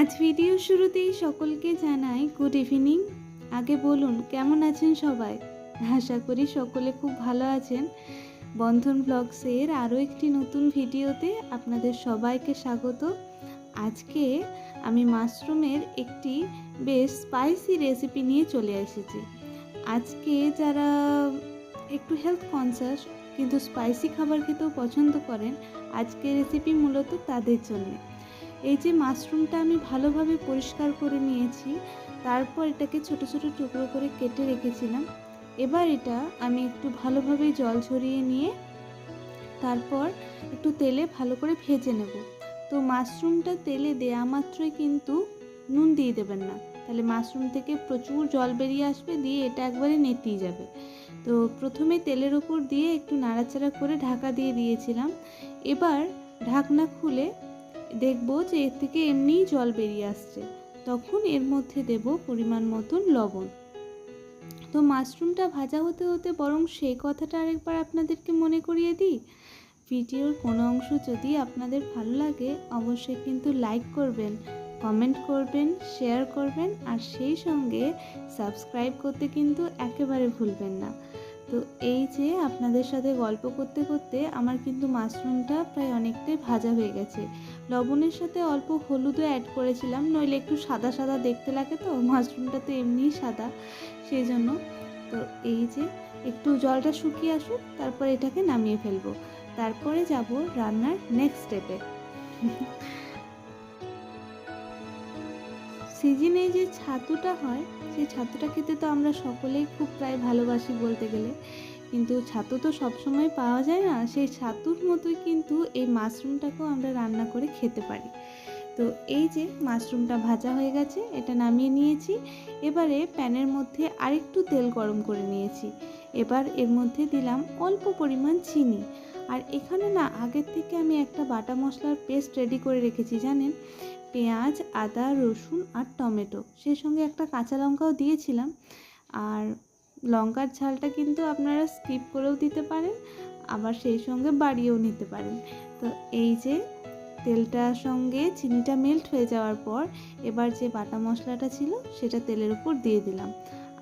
আজ ভিডিও শুরুতেই সকলকে জানাই গুড ইভিনিং আগে বলুন, কেমন আছেন সবাই? আশা করি সকলে খুব ভালো আছেন। বন্ধন ব্লগসের আরও একটি নতুন ভিডিওতে আপনাদের সবাইকে স্বাগত। আজকে আমি মাশরুমের একটি বেশ স্পাইসি রেসিপি নিয়ে চলে এসেছি। আজকে যারা একটু হেলথ কনসাস কিন্তু স্পাইসি খাবার খেতেও পছন্দ করেন আজকে রেসিপি মূলত তাদের জন্যে। এই যে মাশরুমটা আমি ভালোভাবে পরিষ্কার করে নিয়েছি, তারপর এটাকে ছোট ছোট টুকরো করে কেটে রেখেছিলাম। এবার এটা আমি একটু ভালোভাবে জল ছড়িয়ে নিয়ে তারপর একটু তেলে ভালো করে ভেজে নেব। তো মাশরুমটা তেলে দেয়া মাত্রই কিন্তু নুন দিয়ে দেবেন না। তাহলে মাশরুম থেকে প্রচুর জল বেরিয়ে আসবে, দিয়ে এটা একবারে নেতিয়ে যাবে। তো প্রথমে তেলের ওপর দিয়ে একটু নাড়াচাড়া করে ঢাকা দিয়ে দিয়েছিলাম। এবার ঢাকনা খুলে দেখব যে এর থেকে এমনিই জল বেরিয়ে আসছে। তখন এর মধ্যে দেব পরিমাণ মতন লবণ। তো মাশরুমটা ভাজা হতে হতে বরং সেই কথাটা আরেকবার আপনাদেরকে মনে করিয়ে দিই। ভিডিওর কোনো অংশ যদি আপনাদের ভালো লাগে, অবশ্যই কিন্তু লাইক করবেন, কমেন্ট করবেন, শেয়ার করবেন, আর সেই সঙ্গে সাবস্ক্রাইব করতে কিন্তু একেবারে ভুলবেন না। তো এই যে আপনাদের সাথে গল্প করতে করতে আমার কিন্তু মাশরুমটা প্রায় অনেকটাই ভাজা হয়ে গেছে। লবণের সাথে অল্প হলুদও অ্যাড করেছিলাম, নইলে একটু সাদা সাদা দেখতে লাগে তো মাশরুমটা তো এমনিই সাদা সেই জন্য তো এই যে একটু জলটা শুকিয়ে আসুক, তারপর এটাকে নামিয়ে ফেলব। তারপরে যাব রান্নার নেক্সট স্টেপে সিজনে যে ছাতুটা হয়, সেই ছাতুটা খেতে তো আমরা সকলেই খুব প্রায় ভালোবাসি বলতে গেলে। কিন্তু ছাতু তো সবসময় পাওয়া যায় না, সেই ছাতুর মতোই কিন্তু এই মাশরুমটাকেও আমরা রান্না করে খেতে পারি। তো এই যে মাশরুমটা ভাজা হয়ে গেছে, এটা নামিয়ে নিয়েছি। এবারে প্যানের মধ্যে আরেকটু তেল গরম করে নিয়েছি। এবার এর মধ্যে দিলাম অল্প পরিমাণ চিনি। আর এখানে না, আগের থেকে আমি একটা বাটা মশলার পেস্ট রেডি করে রেখেছি, জানেন? পেঁয়াজ, আদা, রসুন আর টমেটো। সেই সঙ্গে একটা কাঁচা লঙ্কাও দিয়েছিলাম। আর লঙ্কার ঝালটা কিন্তু আপনারা স্কিপ করেও দিতে পারেন, আবার সেই সঙ্গে বাড়িয়েও নিতে পারেন। তো এই যে তেলটার সঙ্গে চিনিটা মেল্ট হয়ে যাওয়ার পর এবার যে বাটা মশলাটা ছিল সেটা তেলের উপর দিয়ে দিলাম।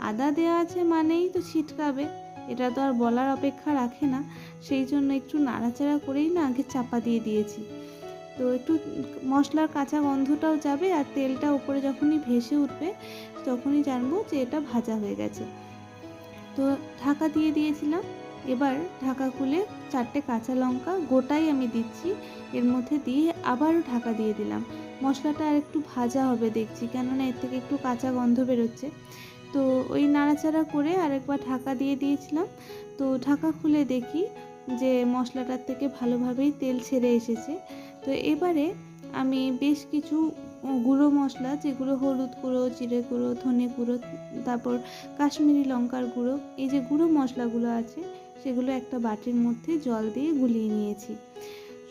আদা দেওয়া আছে মানেই তো ছিটকাবে, এটা তো আর বলার অপেক্ষা রাখে না, সেই জন্য একটু নাড়াচাড়া করেই না আগে চাপা দিয়ে দিয়েছি। তো একটু মশলার কাঁচা গন্ধটাও যাবে আর তেলটা উপরে যখনই ভেসে উঠবে তখনই জানব যে এটা ভাজা হয়ে গেছে। তো ঢাকা দিয়ে দিয়েছিলাম। এবার ঢাকা খুলে চারটে কাঁচা লঙ্কা গোটাই আমি দিচ্ছি। এর মধ্যে দিয়ে আবারও ঢাকা দিয়ে দিলাম। মশলাটা আর একটু ভাজা হবে দেখছি, কেননা এর থেকে একটু কাঁচা গন্ধ বেরোচ্ছে। তো ওই নাড়াচাড়া করে আরেকবার ঢাকা দিয়ে দিয়েছিলাম। তো ঢাকা খুলে দেখি যে মশলাটার থেকে ভালোভাবেই তেল ছেড়ে এসেছে। তো এবারে আমি বেশ কিছু গুঁড়ো মশলা, যেগুলো হলুদ গুঁড়ো, জিরে গুঁড়ো, ধনে গুঁড়ো, তারপর কাশ্মীরি লঙ্কার গুঁড়ো, এই যে গুঁড়ো মশলাগুলো আছে, সেগুলো একটা বাটির মধ্যে জল দিয়ে গুলিয়ে নিয়েছি।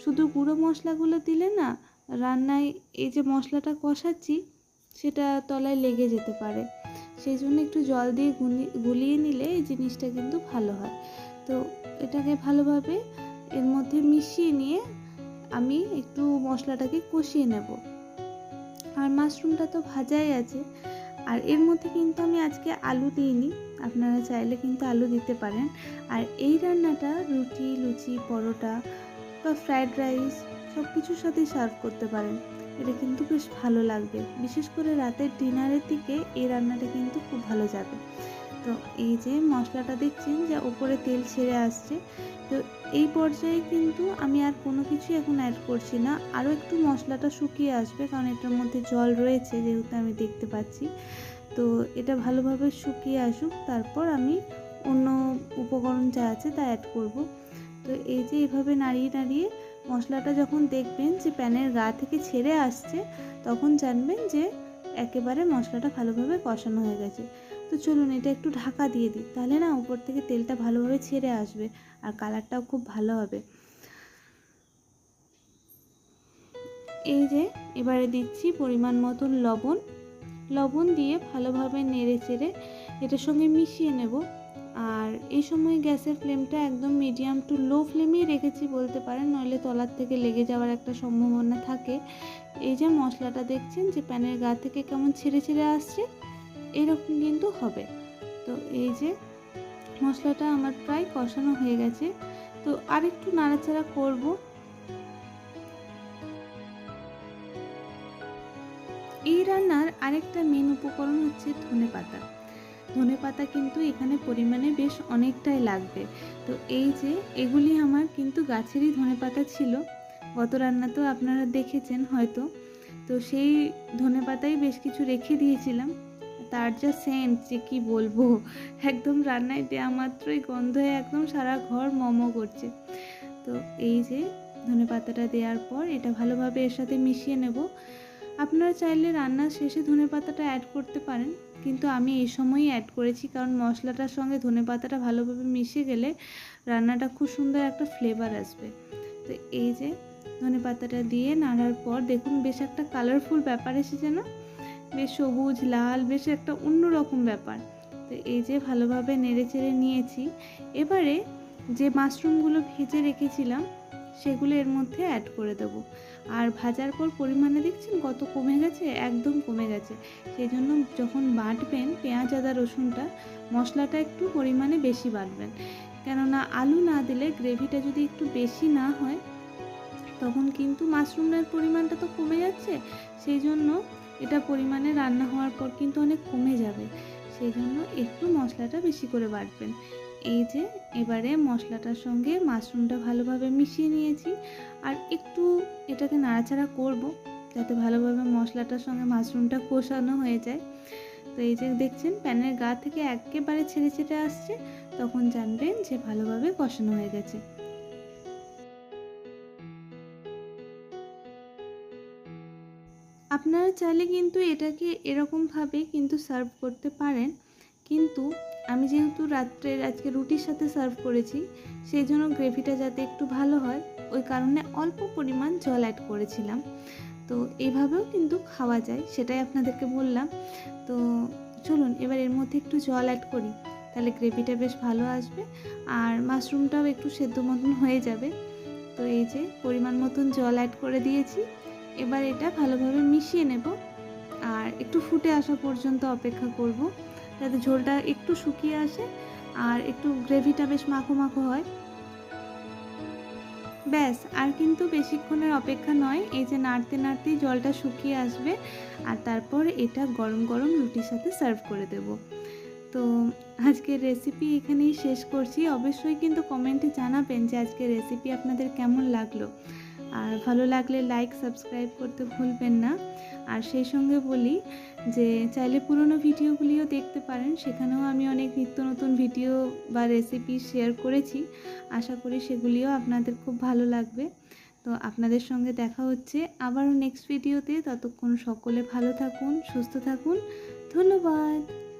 শুধু গুঁড়ো মশলাগুলো দিলে না, রান্নায় এই যে মশলাটা কষাচ্ছি, সেটা তলায় লেগে যেতে পারে। সেই জন্য একটু জল দিয়ে গুলিয়ে নিলে এই জিনিসটা কিন্তু ভালো হয়। তো এটাকে ভালোভাবে এর মধ্যে মিশিয়ে নিয়ে আমি একটু মশলাটাকে কষিয়ে নেব। আর মাশরুমটা তো ভাজাই আছে। আর এর মধ্যে কিন্তু আমি আজকে আলু দিইনি, আপনারা চাইলে কিন্তু আলু দিতে পারেন। আর এই রান্নাটা রুটি, লুচি, পরোটা বা ফ্রায়েড রাইস সব কিছুর সাথেই সার্ভ করতে পারেন। এটা কিন্তু বেশ ভালো লাগবে। বিশেষ করে রাতের ডিনারের দিকে এই রান্নাটা কিন্তু খুব ভালো যাবে। তো এই যে মশলাটা দেখছেন যে উপরে তেল ছেড়ে আসছে, তো এই পর্যায়ে কিন্তু আমি আর কোনো কিছু এখন অ্যাড করছি না। আরও একটু মশলাটা শুকিয়ে আসবে কারণ এটার মধ্যে জল রয়েছে যেহেতু আমি দেখতে পাচ্ছি। তো এটা ভালোভাবে শুকিয়ে আসুক, তারপর আমি অন্য উপকরণ যা আছে তা অ্যাড করব। তো এই যে এভাবে নাড়িয়ে নাড়িয়ে মশলাটা যখন দেখবেন যে প্যানের গা থেকে ছেড়ে আসছে, তখন জানবেন যে একেবারে মশলাটা ভালোভাবে কষানো হয়ে গেছে। তো চলুন এটা একটু ঢাকা দিয়ে দিই। তাহলে না উপর থেকে তেলটা ভালোভাবে ছেড়ে আসবে আর কালারটাও খুব ভালো হবে। এই যে এবারে দিচ্ছি পরিমাণ মতন লবণ। লবণ দিয়ে ভালোভাবে নেড়ে চেড়ে এটার সঙ্গে মিশিয়ে নেব। আর এই সময় গ্যাসের ফ্লেমটা একদম মিডিয়াম টু লো ফ্লেমেই রেখেছি বলতে পারেন, নইলে তলার থেকে লেগে যাওয়ার একটা সম্ভাবনা থাকে। এই যে মশলাটা দেখছেন যে প্যানের গা থেকে কেমন ছেড়ে ছেড়ে আসছে? এরকম কিন্তু হবে। তো এই যে মশলাটা আমার প্রায় কষানো হয়ে গেছে। তো আরেকটু নাড়াচাড়া করব। এই রান্নার আরেকটা মেন উপকরণ হচ্ছে ধনে পাতা। ধনে পাতা কিন্তু এখানে পরিমাণে বেশ অনেকটাই লাগবে। তো এই যে এগুলি আমার কিন্তু গাছেরই ধনে পাতা ছিল। গত রান্নাতেও আপনারা দেখেছেন হয়তো। তো সেই ধনে পাতাই বেশ কিছু রেখে দিয়েছিলাম। তার যা সেন্ট যে কি বলব, একদম রান্নায় দেওয়া মাত্রই গন্ধে একদম সারা ঘর মমো করছে। তো এই যে ধনে পাতাটা দেওয়ার পর এটা ভালোভাবে এর সাথে মিশিয়ে নেব। আপনারা চাইলে রান্নার শেষে ধনে পাতাটা অ্যাড করতে পারেন, কিন্তু আমি এই সময়ই অ্যাড করেছি কারণ মশলাটার সঙ্গে ধনে পাতাটা ভালোভাবে মিশে গেলে রান্নাটা খুব সুন্দর একটা ফ্লেভার আসবে। তো এই যে ধনে পাতাটা দিয়ে নাড়ার পর দেখুন বেশ একটা কালারফুল ব্যাপার এসেছে না? বেশ সবুজ, লাল, বেশ একটা অন্যরকম ব্যাপার। তো এই যে ভালোভাবে নেড়ে চেড়ে নিয়েছি, এবারে যে মাশরুমগুলো ভেজে রেখেছিলাম, সেগুলো এর মধ্যে অ্যাড করে দেবো। আর ভাজার পর পরিমাণে দেখছেন কত কমে গেছে? একদম কমে গেছে। সেই জন্য যখন বাটবেন পেঁয়াজ, আদা, রসুনটা, মশলাটা একটু পরিমাণে বেশি বাটবেন। কেননা আলু না দিলে গ্রেভিটা যদি একটু বেশি না হয়, তখন কিন্তু মাশরুমের পরিমাণটা তো কমে যাচ্ছে। সেই জন্য এটা পরিমাণে রান্না হওয়ার পর কিন্তু অনেক কমে যাবে। সেই জন্য একটু মশলাটা বেশি করে বাটবেন। এই যে, এবারে মশলাটার সঙ্গে মাশরুমটা ভালোভাবে মিশিয়ে নিয়েছি। আর একটু এটাকে নাড়াচাড়া করব, যাতে ভালোভাবে মশলাটার সঙ্গে মাশরুমটা কষানো হয়ে যায়। তো এই যে, দেখছেন, প্যানের গা থেকে একেবারে ছেড়ে ছেড়ে আসছে। তখন জানবেন যে ভালোভাবে কষানো হয়ে গেছে। আপনারা চাইলে কিন্তু এটাকে এরকমভাবে কিন্তু সার্ভ করতে পারেন। কিন্তু আমি যেহেতু রাত্রের আজকে রুটির সাথে সার্ভ করেছি সেই জন্য গ্রেভিটা যাতে একটু ভালো হয়, ওই কারণে অল্প পরিমাণ জল অ্যাড করেছিলাম। তো এইভাবেও কিন্তু খাওয়া যায়, সেটাই আপনাদেরকে বললাম। তো চলুন, এবার এর মধ্যে একটু জল অ্যাড করি, তাহলে গ্রেভিটা বেশ ভালো আসবে। আর মাশরুমটাও একটু সেদ্ধ মতন হয়ে যাবে। তো এই যে পরিমাণ মতন জল অ্যাড করে দিয়েছি। এবার এটা ভালোভাবে মিশিয়ে নেব। আর একটু ফুটে আসা পর্যন্ত অপেক্ষা করব, যাতে ঝোলটা একটু শুকিয়ে আসে আর একটু গ্রেভিটা বেশ মাখো মাখো হয়। ব্যাস, আর কিন্তু বেশিক্ষণের অপেক্ষা নয়, এই যে নাড়তে নাড়তেই জলটা শুকিয়ে আসবে আর তারপর এটা গরম গরম রুটির সাথে সার্ভ করে দেব। তো আজকের রেসিপি এখানেই শেষ করছি। অবশ্যই কিন্তু কমেন্টে জানাবেন যে আজকের রেসিপি আপনাদের কেমন লাগল। আর ভালো লাগলে লাইক সাবস্ক্রাইব করতে ভুলবেন না। আর সেই সঙ্গে বলি যে, চাইলে পুরনো ভিডিওগুলিও দেখতে পারেন। সেখানেও আমি অনেক নিত্য নতুন ভিডিও বা রেসিপি শেয়ার করেছি। আশা করি সেগুলিও আপনাদের খুব ভালো লাগবে। তো আপনাদের সঙ্গে দেখা হচ্ছে আবারও নেক্সট ভিডিওতে ততক্ষণ সকলে ভালো থাকুন, সুস্থ থাকুন। ধন্যবাদ।